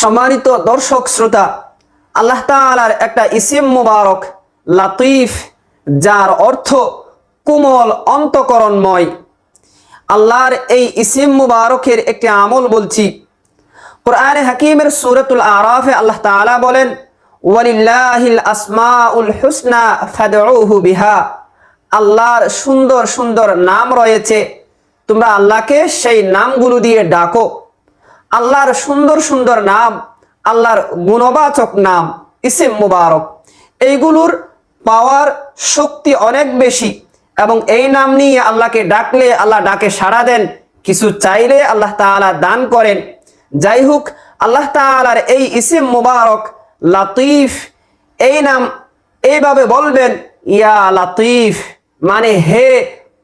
সম্মানিত দর্শক, শ্রোতা, আল্লাহ তাআলার একটা ইসিম মুবারক, লাতিফ, যার অর্থ কোমল অন্তকরণময়। আল্লাহর এই ইসিম মুবারকের একটি আমল বলছি। কোরআনে হাকিমের সূরাতুল আরাফে আল্লাহ তাআলা বলেন, ওয়ালিল্লাহিল আসমাউল হুসনা ফাদউহু বিহা। আল্লাহর সুন্দর সুন্দর নাম রয়েছে। তোমরা আল্লাহকে সেই নামগুলো দিয়ে ডাকো। আল্লাহর সুন্দর সুন্দর নাম, আল্লাহর গুণবাচক নাম, ইসিম মুবারক। এইগুলোর পাওয়ার শক্তি অনেক বেশি এবং এই নাম নিয়ে আল্লাহকে ডাকলে, আল্লাহ ডাকে সাড়া দেন, কিছু চাইলে আল্লাহ তাআলা দান করেন। যাই হোক, আল্লাহ তাআলার এই ইসিম মুবারক লাতিফ, এই নাম এইভাবে বলবেন, ইয়া লাতিফ মানে হে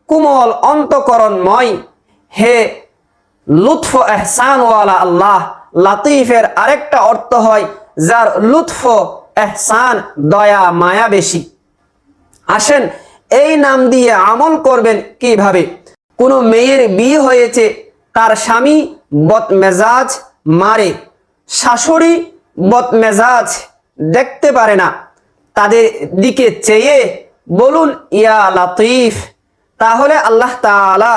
কুমল অন্তকরণময়, হে লুৎফ এহসানওয়ালা আল্লাহ লাতিফের আরেকটা অর্থ হয় যার লুৎফ এহসান দয়া, মায়া বেশি। আসেন, এই নাম দিয়ে আমল করবেন কীভাবে? কোনো মেয়ের বিয়ে হয়েছে, তার স্বামী বদমেজাজ মারে, শাশুড়ি বদমেজাজ দেখতে পারে না, তাদের দিকে চেয়ে বলুন, ইয়া লাতিফ। তাহলে আল্লাহ তাআলা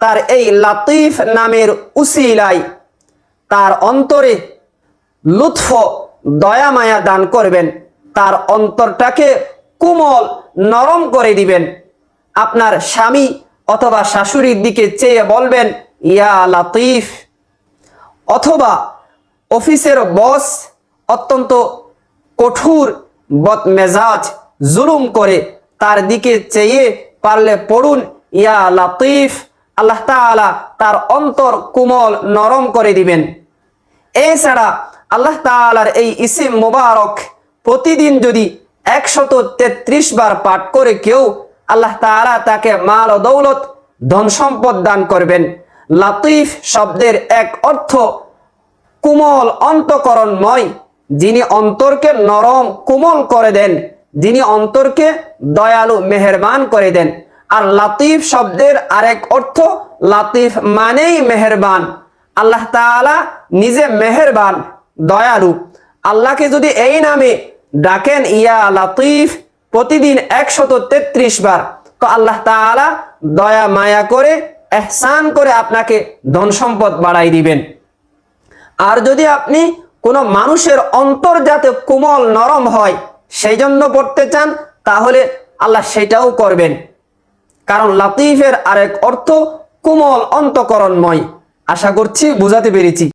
তার এই লাতিফ নামের উসিলায় তার অন্তরে লুৎফ, দয়া মায়া দান করবেন। তার অন্তরটাকে কোমল, নরম করে দিবেন। আপনার স্বামী অথবা শাশুড়ির দিকে চেয়ে বলবেন, ইয়া লাতিফ। অথবা অফিসের বস অত্যন্ত কঠোর বদমেজাজ জুলুম করে তার দিকে চেয়ে পারলে পড়ুন, ইয়া লাতিফ। আল্লাহ তাআলা তার অন্তর কোমল নরম করে দিবেন। এছাড়া আল্লাহ তাআলার এই ইসিম মোবারক প্রতিদিন যদি একশত তেত্রিশ বার পাঠ করে কেউ আল্লাহ তাআলা তাকে মাল ও দৌলত, ধন সম্পদ দান করবেন। লাতিফ শব্দের এক অর্থ, কোমল অন্তকরণময়, যিনি অন্তরকে নরম, কোমল করে দেন, যিনি অন্তরকে দয়ালু, মেহেরবান করে দেন। আর লাতিফ শব্দের আরেক অর্থ লাতিফ মানেই মেহেরবান। আল্লাহ তাআলা নিজে মেহেরবান, দয়ালু। আল্লাহকে যদি এই নামে ডাকেন, ইয়া লাতিফ, প্রতিদিন একশত তেত্রিশ বার। তো আল্লাহ তাআলা দয়া, মায়া করে, এহসান করে আপনাকে ধন সম্পদ বাড়াই দিবেন। আর যদি আপনি কোনো মানুষের অন্তর যাতে কোমল, নরম হয় সেই জন্য পড়তে চান, তাহলে আল্লাহ সেটাও করবেন। কারণ লাতিফের আরেক অর্থ কোমল অন্তকরণময়। আশা করছি বুঝাতে পেরেছি।